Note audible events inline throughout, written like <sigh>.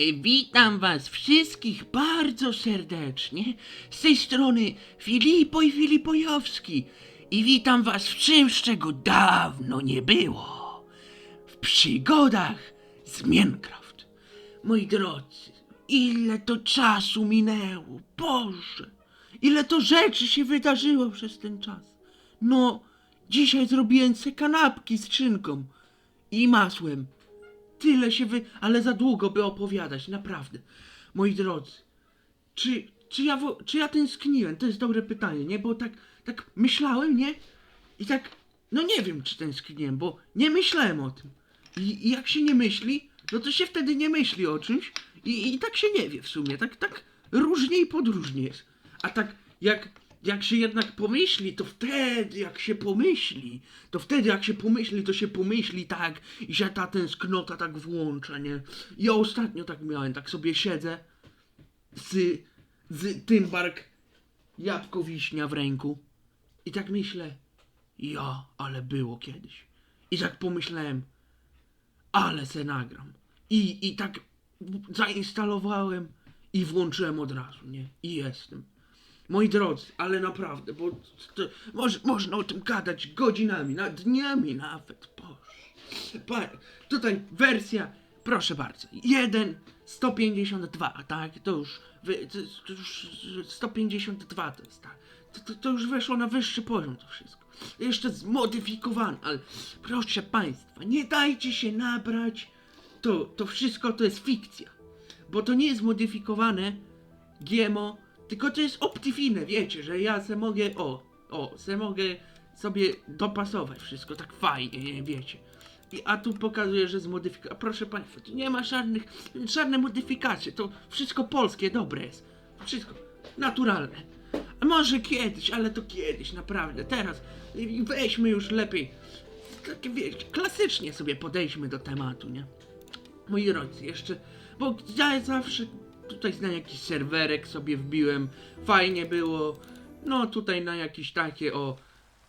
E, Witam was wszystkich bardzo serdecznie. Z tej strony Filipoj Filipojowski. I witam was w czymś, czego dawno nie było. W przygodach z Minecraft. Moi drodzy, ile to czasu minęło. Boże, ile to rzeczy się wydarzyło przez ten czas. No, dzisiaj zrobiłem se kanapki z szynką i masłem. Tyle się wy... Ale za długo by opowiadać, naprawdę. Moi drodzy, czy, czy, ja, czy ja tęskniłem? To jest dobre pytanie, nie? Bo tak, tak myślałem, nie? I tak, no nie wiem, czy tęskniłem, bo nie myślałem o tym. I, i jak się nie myśli, no to się wtedy nie myśli o czymś i, i tak się nie wie w sumie. Tak, tak różnie i podróżnie jest. A tak jak, jak się jednak pomyśli, to wtedy jak się pomyśli, to wtedy jak się pomyśli, to się pomyśli tak i ta tęsknota tak włącza, nie? Ja ostatnio tak miałem, tak sobie siedzę z, z Tymbark jabłko wiśnia w ręku i tak myślę, ja, ale było kiedyś. I tak pomyślałem, ale se nagram. I, I tak zainstalowałem i włączyłem od razu, nie? I jestem. Moi drodzy, ale naprawdę, bo to, moż, można o tym gadać godzinami, na dniami nawet, boże. Pa, tutaj wersja, proszę bardzo, 1.152, tak, to już, wy, to, to już 152 to jest, tak. To, to, to już weszło na wyższy poziom to wszystko. Jeszcze zmodyfikowane, ale proszę Państwa, nie dajcie się nabrać, to, to wszystko to jest fikcja. Bo to nie jest modyfikowane GMO, tylko to jest optifine, wiecie, że ja se mogę, o, o, se mogę sobie dopasować wszystko tak fajnie, nie, wiecie. I, a tu pokazuje, że zmodyfikowane. Proszę Państwa, tu nie ma żadnych, żadne modyfikacje, to wszystko polskie, dobre jest. Wszystko naturalne. A może kiedyś, ale to kiedyś, naprawdę. Teraz weźmy już lepiej. Tak, wiecie, klasycznie sobie podejdźmy do tematu, nie? moi drodzy, jeszcze, bo ja zawsze tutaj na jakiś serwerek sobie wbiłem, fajnie było, no tutaj na jakieś takie, o,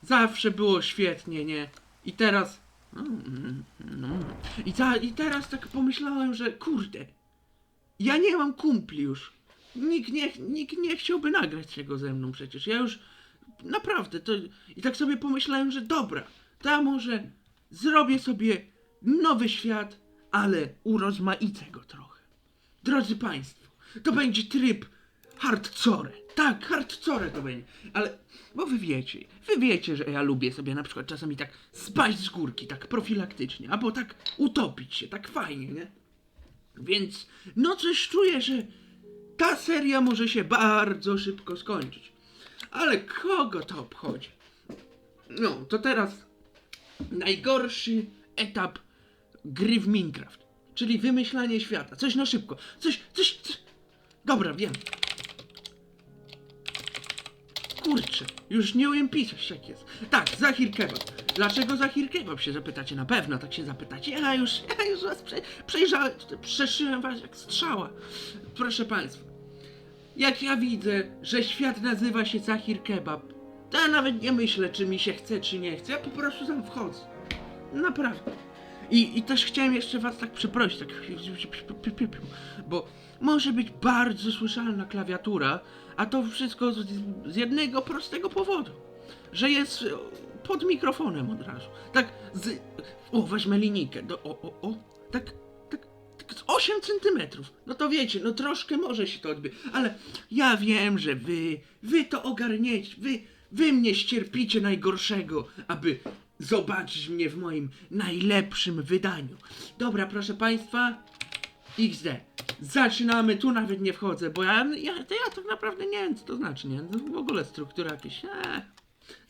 zawsze było świetnie, nie? I teraz, mm, no, i, ta, i teraz tak pomyślałem, że kurde, ja nie mam kumpli już, nikt nie, nikt nie chciałby nagrać tego ze mną przecież, ja już, naprawdę, to, i tak sobie pomyślałem, że dobra, to ja może zrobię sobie nowy świat, ale urozmaicę go trochę. Drodzy Państwo, to będzie tryb hardcore. Tak, hardcore to będzie. Ale, bo wy wiecie, wy wiecie, że ja lubię sobie na przykład czasami tak spaść z górki, tak profilaktycznie, albo tak utopić się, tak fajnie, nie? Więc, no coś czuję, że ta seria może się bardzo szybko skończyć. Ale kogo to obchodzi? No, to teraz najgorszy etap gry w Minecraft. Czyli wymyślanie świata. Coś na szybko. Coś, coś, coś. Dobra, wiem. Kurczę, już nie umiem pisać jak jest. Tak, Zahir Kebab. Dlaczego Zahir Kebab się zapytacie? Na pewno tak się zapytacie. Ja już, <laughs> ja już was prze, przejrzałem, przeszyłem was jak strzała. Proszę państwa, jak ja widzę, że świat nazywa się Zahir Kebab, to ja nawet nie myślę, czy mi się chce, czy nie chce. Ja po prostu tam wchodzę. Naprawdę. I, I też chciałem jeszcze was tak przeprosić, tak, bo może być bardzo słyszalna klawiatura, a to wszystko z, z jednego prostego powodu, że jest pod mikrofonem od razu. Tak z... O, weźmę linijkę, do, o, o, o, tak, tak, tak z 8 centymetrów. No to wiecie, no troszkę może się to odbyć, ale ja wiem, że wy, wy to ogarniecie, wy, wy mnie ścierpicie najgorszego, aby zobaczyć mnie w moim najlepszym wydaniu. Dobra, proszę Państwa, XD. Zaczynamy, tu nawet nie wchodzę, bo ja, ja, to ja tak naprawdę nie wiem, co to znaczy, nie? No, W ogóle struktura jakieś, eee.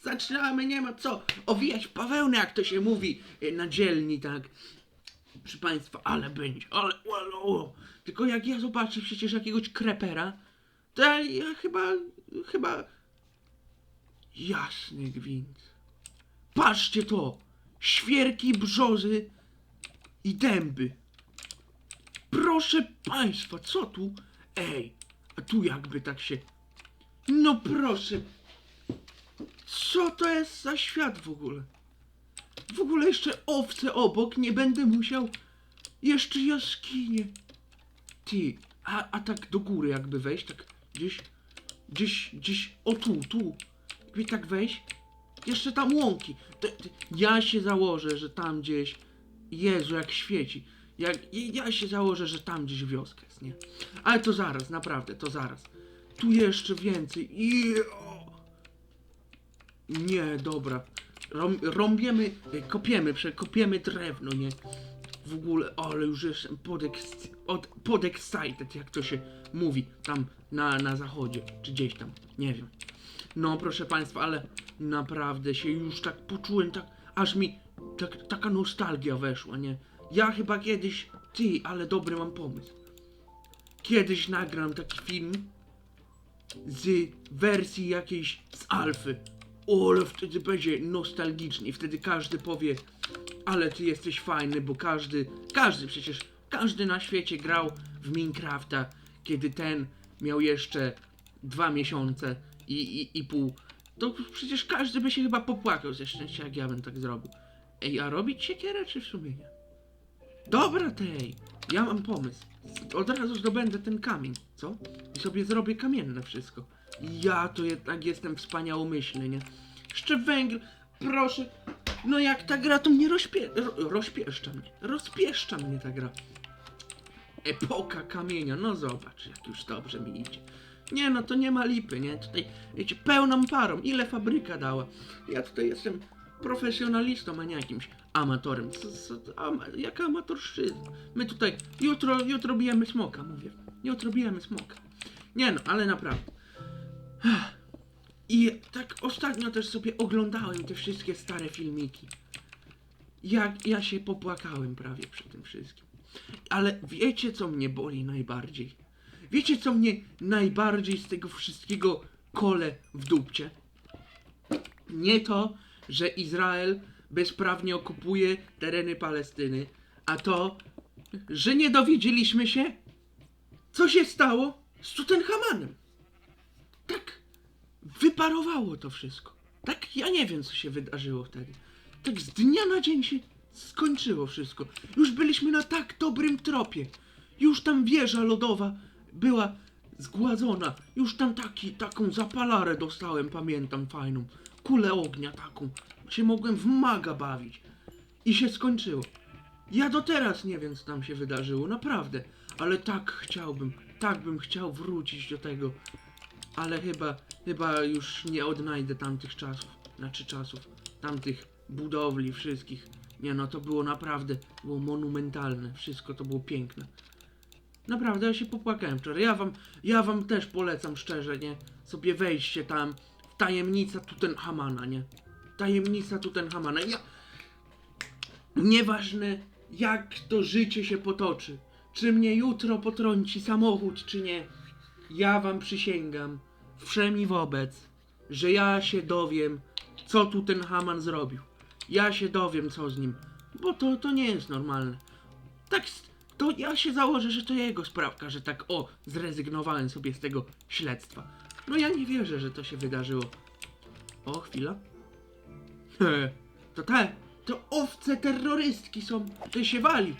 Zaczynamy, nie ma co owijać bawełnę, jak to się mówi e, na dzielni, tak? Proszę Państwa, ale będzie, ale, ale. Tylko jak ja zobaczę przecież jakiegoś krepera, to ja, ja chyba, chyba... Jasny gwint. Patrzcie to! Świerki, brzozy i dęby. Proszę państwa, co tu? Ej, a tu jakby tak się... No proszę. Co to jest za świat w ogóle? W ogóle jeszcze owce obok, nie będę musiał... Jeszcze jaskinie. Ty, a, a tak do góry jakby wejść, tak gdzieś, gdzieś, gdzieś, o tu, tu. Jakby tak wejść. Jeszcze tam łąki. Ja się założę, że tam gdzieś, Jezu, jak świeci. Jak, ja się założę, że tam gdzieś wioska jest, nie? Ale to zaraz, naprawdę, to zaraz. Tu jeszcze więcej. I... Nie, dobra. Rą, rąbiemy, kopiemy, przekopiemy drewno, nie? W ogóle, ale już jestem podeks, od, jak to się mówi tam na, na zachodzie, czy gdzieś tam, nie wiem. No, proszę państwa, ale naprawdę się już tak poczułem, tak, aż mi tak, taka nostalgia weszła, nie? Ja chyba kiedyś, ty, ale dobry mam pomysł. Kiedyś nagram taki film z wersji jakiejś z alfy. O, ale wtedy będzie nostalgicznie. i Wtedy każdy powie, ale ty jesteś fajny, bo każdy, każdy przecież, każdy na świecie grał w Minecrafta, kiedy ten miał jeszcze dwa miesiące i, i, i pół. To przecież każdy by się chyba popłakał ze szczęścia, jak ja bym tak zrobił. Ej, a robić siekierę, czy w sumie nie? Dobra, tej, ja mam pomysł. Od razu zdobędę ten kamień, co? I sobie zrobię kamienne wszystko. Ja to jednak jestem wspaniałomyślny, nie? Jeszcze węgiel, proszę. No jak ta gra, to mnie rozpie... ro- rozpieszcza mnie. Rozpieszcza mnie ta gra. Epoka kamienia, no zobacz, jak już dobrze mi idzie. Nie no, to nie ma lipy, nie? Tutaj, wiecie, pełną parą. Ile fabryka dała? Ja tutaj jestem profesjonalistą, a nie jakimś amatorem. Co, co, ama, jaka amatorszczyzna? My tutaj, jutro, jutro bijemy smoka, mówię. Jutro bijemy smoka. Nie no, ale naprawdę. I tak ostatnio też sobie oglądałem te wszystkie stare filmiki. Jak ja się popłakałem prawie przy tym wszystkim. Ale wiecie, co mnie boli najbardziej? Wiecie, co mnie najbardziej z tego wszystkiego kole w dupcie? Nie to, że Izrael bezprawnie okupuje tereny Palestyny, a to, że nie dowiedzieliśmy się, co się stało z Tutenhamanem. Tak wyparowało to wszystko. Tak, ja nie wiem, co się wydarzyło wtedy. Tak z dnia na dzień się skończyło wszystko. Już byliśmy na tak dobrym tropie. Już tam wieża lodowa była zgładzona. Już tam taki, taką zapalarę dostałem, pamiętam, fajną. Kulę ognia taką. Się mogłem w maga bawić. I się skończyło. Ja do teraz nie wiem, co tam się wydarzyło, naprawdę. Ale tak chciałbym, tak bym chciał wrócić do tego. Ale chyba, chyba już nie odnajdę tamtych czasów. Znaczy czasów, tamtych budowli wszystkich. Nie no, to było naprawdę, było monumentalne. Wszystko to było piękne. Naprawdę, ja się popłakałem wczoraj. Ja wam, ja wam też polecam szczerze, nie? Sobie wejście tam w tajemnica Tutenhamana, nie? Tajemnica Tutenhamana. Ja... Nieważne, jak to życie się potoczy. Czy mnie jutro potrąci samochód, czy nie. Ja wam przysięgam, wszemi wobec, że ja się dowiem, co tu ten Haman zrobił. Ja się dowiem, co z nim. Bo to, to nie jest normalne. Tak, to ja się założę, że to jego sprawka, że tak o, zrezygnowałem sobie z tego śledztwa. No ja nie wierzę, że to się wydarzyło. O, chwila. He, to te, to owce terrorystki są, to się wali.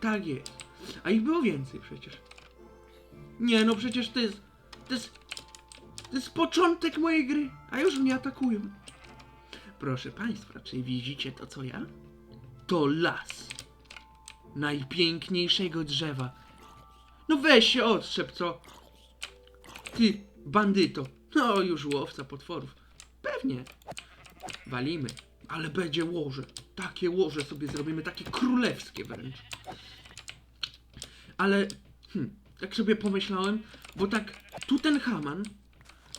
Tak jest. A ich było więcej przecież. Nie no, przecież to jest, to jest, to jest początek mojej gry, a już mnie atakują. Proszę państwa, czy widzicie to co ja? To las. Najpiękniejszego drzewa. No weź się odstrzep, co? Ty, bandyto. No, już łowca potworów. Pewnie. Walimy. Ale będzie łoże. Takie łoże sobie zrobimy, takie królewskie wręcz. Ale, hmm, tak sobie pomyślałem, bo tak Tutenhaman,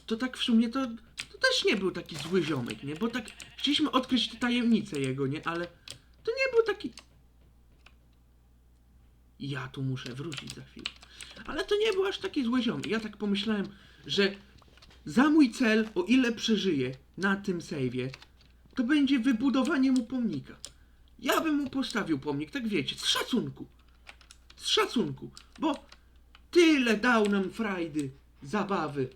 to tak w sumie to, to też nie był taki zły ziomek, nie? Bo tak chcieliśmy odkryć te tajemnice jego, nie? Ale to nie był taki... Ja tu muszę wrócić za chwilę. Ale to nie był aż taki zły ziomek. Ja tak pomyślałem, że za mój cel, o ile przeżyję na tym sejwie, to będzie wybudowanie mu pomnika. Ja bym mu postawił pomnik, tak wiecie, z szacunku. Z szacunku, bo tyle dał nam frajdy, zabawy.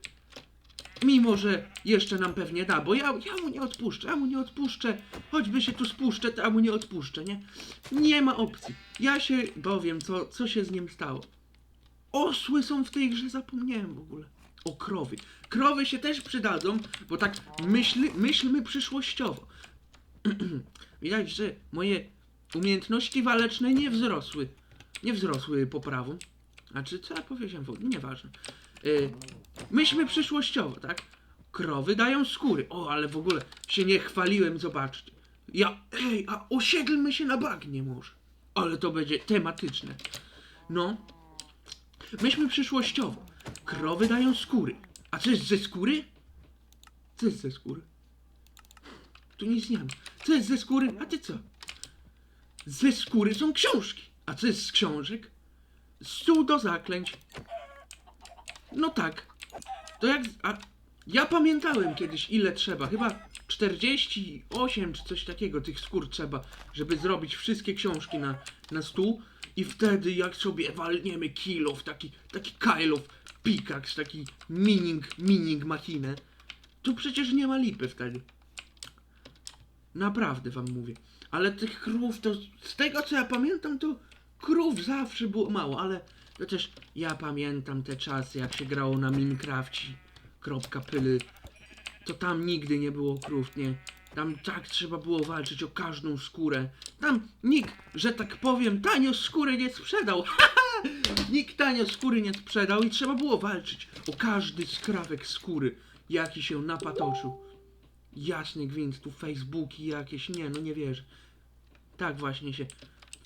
Mimo, że jeszcze nam pewnie da, bo ja, ja mu nie odpuszczę, ja mu nie odpuszczę. Choćby się tu spuszczę, to ja mu nie odpuszczę, nie? Nie ma opcji. Ja się dowiem, co, co się z nim stało. Osły są w tej grze, zapomniałem w ogóle. O krowy. Krowy się też przydadzą, bo tak myśli, myślmy przyszłościowo. <clears throat> Widać, że moje umiejętności waleczne nie wzrosły. Nie wzrosły poprawą. A czy co ja powiedziałem w ogóle? Nieważne. Yy, myślmy przyszłościowo, tak? Krowy dają skóry. O, ale w ogóle się nie chwaliłem, zobaczcie. Ja, ej, a osiedlmy się na bagnie może. Ale to będzie tematyczne. No. Myślmy przyszłościowo. Krowy dają skóry. A co jest ze skóry? Co jest ze skóry? Tu nic nie mam. Co jest ze skóry? A ty co? Ze skóry są książki. A co jest z książek? Stół do zaklęć. No tak. To jak. A ja pamiętałem kiedyś ile trzeba. Chyba 48 czy coś takiego tych skór trzeba, żeby zrobić wszystkie książki na, na stół. I wtedy jak sobie walniemy kilof, taki, taki kajlow, pikaks, taki mining, mining machinę, to przecież nie ma lipy wtedy. Naprawdę wam mówię. Ale tych krów to, z tego co ja pamiętam, to krów zawsze było mało, ale chociaż ja pamiętam te czasy, jak się grało na Minecrafcie, kropka pyly, to tam nigdy nie było krów, nie? Tam tak trzeba było walczyć o każdą skórę. Tam nikt, że tak powiem, tanio skóry nie sprzedał. <laughs> nikt tanio skóry nie sprzedał i trzeba było walczyć o każdy skrawek skóry, jaki się napatoczył. Jasny gwint, tu Facebooki jakieś, nie, no nie wierzę. Tak właśnie się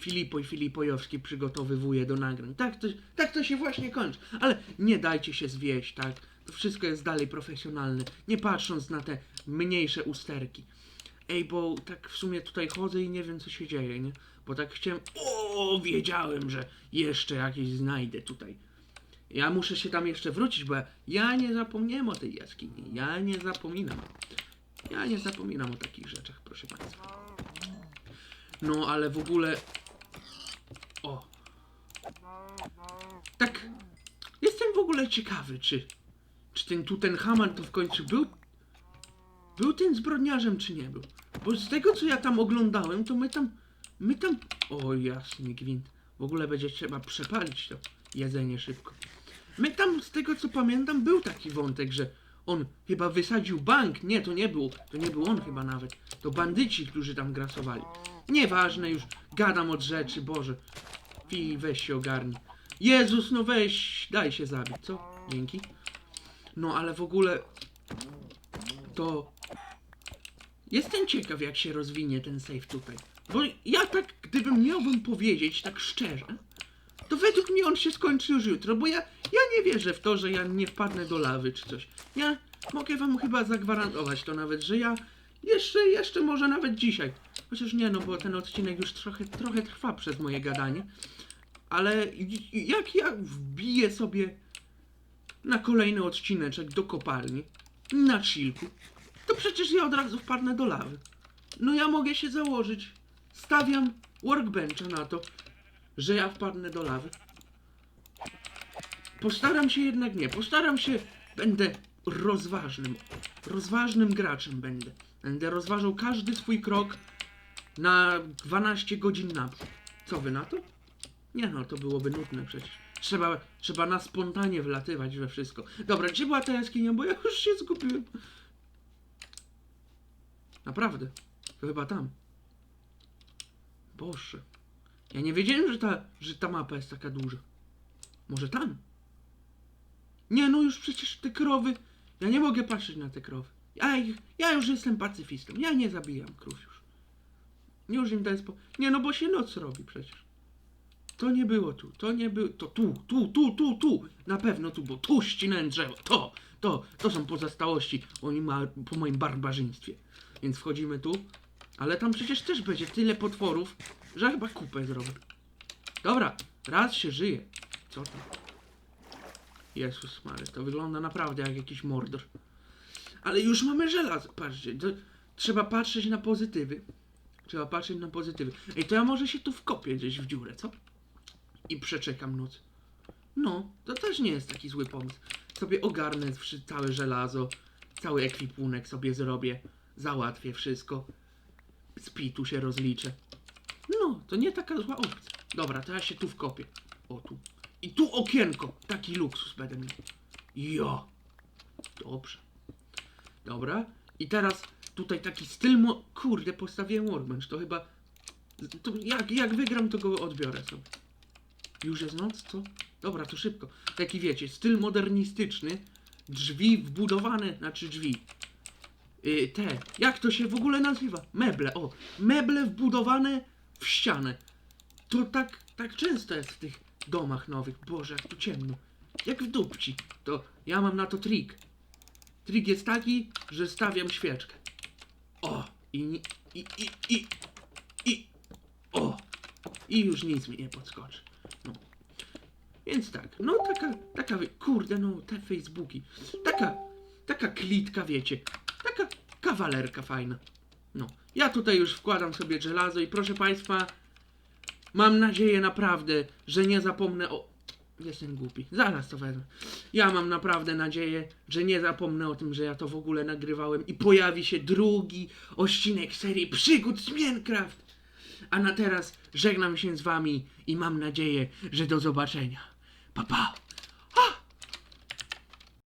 Filipoj Filipojowski przygotowywuje do nagrań. Tak to, tak to się właśnie kończy. Ale nie dajcie się zwieść, tak? To wszystko jest dalej profesjonalne. Nie patrząc na te mniejsze usterki. Ej, bo tak w sumie tutaj chodzę i nie wiem co się dzieje, nie? Bo tak chciałem... O, wiedziałem, że jeszcze jakieś znajdę tutaj. Ja muszę się tam jeszcze wrócić, bo ja nie zapomniałem o tej jaskini. Ja nie zapominam. Ja nie zapominam o takich rzeczach, proszę Państwa. No, ale w ogóle... O. Tak. Jestem w ogóle ciekawy, czy... Czy ten Tutenhaman to w końcu był... Był tym zbrodniarzem, czy nie był? Bo z tego, co ja tam oglądałem, to my tam... My tam... O, jasny gwint. W ogóle będzie trzeba przepalić to jedzenie szybko. My tam, z tego co pamiętam, był taki wątek, że on chyba wysadził bank. Nie, to nie był, to nie był on chyba nawet. To bandyci, którzy tam grasowali. Nieważne już, gadam od rzeczy, Boże. Fi, weź się ogarnij. Jezus, no weź, daj się zabić, co? Dzięki. No, ale w ogóle to jestem ciekaw, jak się rozwinie ten safe tutaj. Bo ja tak, gdybym miałbym powiedzieć tak szczerze, to według mnie on się skończy już jutro, bo ja, ja nie wierzę w to, że ja nie wpadnę do lawy czy coś. Ja mogę wam chyba zagwarantować to nawet, że ja jeszcze, jeszcze może nawet dzisiaj. Chociaż nie, no bo ten odcinek już trochę, trochę trwa przez moje gadanie. Ale jak ja wbiję sobie na kolejny odcineczek do kopalni, na chillku, to przecież ja od razu wpadnę do lawy. No ja mogę się założyć. Stawiam workbencha na to, że ja wpadnę do lawy. Postaram się jednak nie. Postaram się, będę rozważnym, rozważnym graczem będę. Będę rozważał każdy swój krok na 12 godzin naprzód. Co wy na to? Nie no, to byłoby nudne przecież. Trzeba, trzeba na spontanie wlatywać we wszystko. Dobra, gdzie była ta jaskinia? Bo ja już się zgubiłem. Naprawdę. To chyba tam. Boże. Ja nie wiedziałem, że ta, że ta mapa jest taka duża. Może tam? Nie, no już przecież te krowy. Ja nie mogę patrzeć na te krowy. Ja, ja już jestem pacyfistą. Ja nie zabijam krów już. Już im daję spo... Nie, no bo się noc robi przecież. To nie było tu, to nie było, to tu, tu, tu, tu, tu, na pewno tu, bo tu ścinałem drzewo, to, to, to są pozostałości po, moim, po moim barbarzyństwie. Więc wchodzimy tu, ale tam przecież też będzie tyle potworów, że chyba kupę zrobię. Dobra, raz się żyje. Co tam? Jezus Mary, to wygląda naprawdę jak jakiś mordor. Ale już mamy żelazo, patrzcie, to trzeba patrzeć na pozytywy. Trzeba patrzeć na pozytywy. Ej, to ja może się tu wkopię gdzieś w dziurę, co? I przeczekam noc. No, to też nie jest taki zły pomysł. Sobie ogarnę całe żelazo, cały ekwipunek sobie zrobię, załatwię wszystko. Z pitu się rozliczę. No, to nie taka zła opcja. Dobra, to ja się tu wkopię. O, tu. I tu, okienko. Taki luksus będę miał. Jo. Dobrze. Dobra. I teraz tutaj taki styl mo... Kurde, postawiłem workbench. To chyba... To jak, jak wygram, to go odbiorę sobie. Już jest noc, co? Dobra, to szybko. Taki wiecie, styl modernistyczny. Drzwi wbudowane, znaczy drzwi. Yy, te, jak to się w ogóle nazywa? Meble, o. Meble wbudowane w ścianę. To tak, tak często jest w tych domach nowych. Boże, jak tu ciemno. Jak w dupci. To ja mam na to trik. Trik jest taki, że stawiam świeczkę. I, i, i, i, i, o! I już nic mi nie podskoczy. No. Więc tak, no taka, taka, kurde, no te Facebooki. Taka, taka klitka, wiecie. Taka kawalerka fajna. No. Ja tutaj już wkładam sobie żelazo i proszę Państwa, mam nadzieję naprawdę, że nie zapomnę o... Jestem głupi. Zaraz to wezmę. Ja mam naprawdę nadzieję, że nie zapomnę o tym, że ja to w ogóle nagrywałem i pojawi się drugi odcinek serii Przygód z Minecraft. A na teraz żegnam się z wami i mam nadzieję, że do zobaczenia. Pa pa!